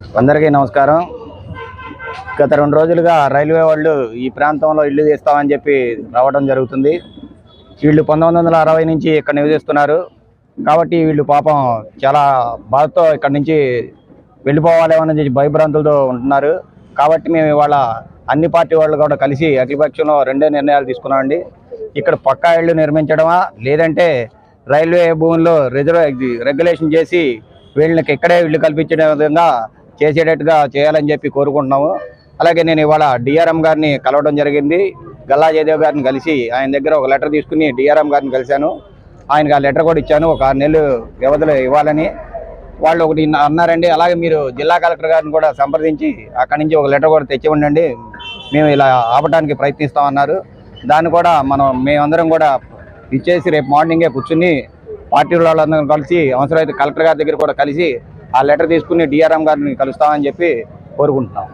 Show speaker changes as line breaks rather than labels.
అందరికీ నమస్కారం. గత రెండు రోజులుగా రైల్వే వాళ్ళు ఈ ప్రాంతంలో ఇల్లు తీస్తామని చెప్పి రావడం జరుగుతుంది. వీళ్ళు పంతొమ్మిది వందల అరవై నుంచి ఇక్కడ నివసిస్తున్నారు. కాబట్టి వీళ్ళు పాపం చాలా బాధతో ఇక్కడ నుంచి వెళ్ళిపోవాలేమని చెప్పి భయభ్రాంతులతో ఉంటున్నారు. కాబట్టి మేము ఇవాళ అన్ని పార్టీ వాళ్ళు కూడా కలిసి అఖిలపక్షంలో రెండే నిర్ణయాలు తీసుకున్నామండి. ఇక్కడ పక్కా ఇళ్ళు నిర్మించడమా లేదంటే రైల్వే భూముల్లో రిజర్వ్ రెగ్యులేషన్ చేసి వీళ్ళకి ఇక్కడే ఇల్లు కల్పించే విధంగా చేసేటట్టుగా చేయాలని చెప్పి కోరుకుంటున్నాము. అలాగే నేను ఇవాళ డిఆర్ఎం గారిని కలవడం జరిగింది. గల్లా జయదేవ్ గారిని కలిసి ఆయన దగ్గర ఒక లెటర్ తీసుకుని డిఆర్ఎం గారిని కలిశాను. ఆయనకి ఆ లెటర్ కూడా ఇచ్చాను. ఒక ఆరు నెలలు వ్యవధిలో ఇవ్వాలని. వాళ్ళు ఒకటి అన్నారండి. అలాగే మీరు జిల్లా కలెక్టర్ గారిని కూడా సంప్రదించి అక్కడి నుంచి ఒక లెటర్ కూడా తెచ్చి ఉండండి. మేము ఇలా ఆపడానికి ప్రయత్నిస్తామన్నారు. దాన్ని కూడా మనం మేమందరం కూడా ఇచ్చేసి రేపు మార్నింగే కూర్చుని పార్టీ వాళ్ళందరం కలిసి అవసరమైతే కలెక్టర్ గారి దగ్గర కూడా కలిసి ఆ లెటర్ తీసుకుని డిఆర్ఎం గారిని కలుస్తామని చెప్పి కోరుకుంటున్నాం.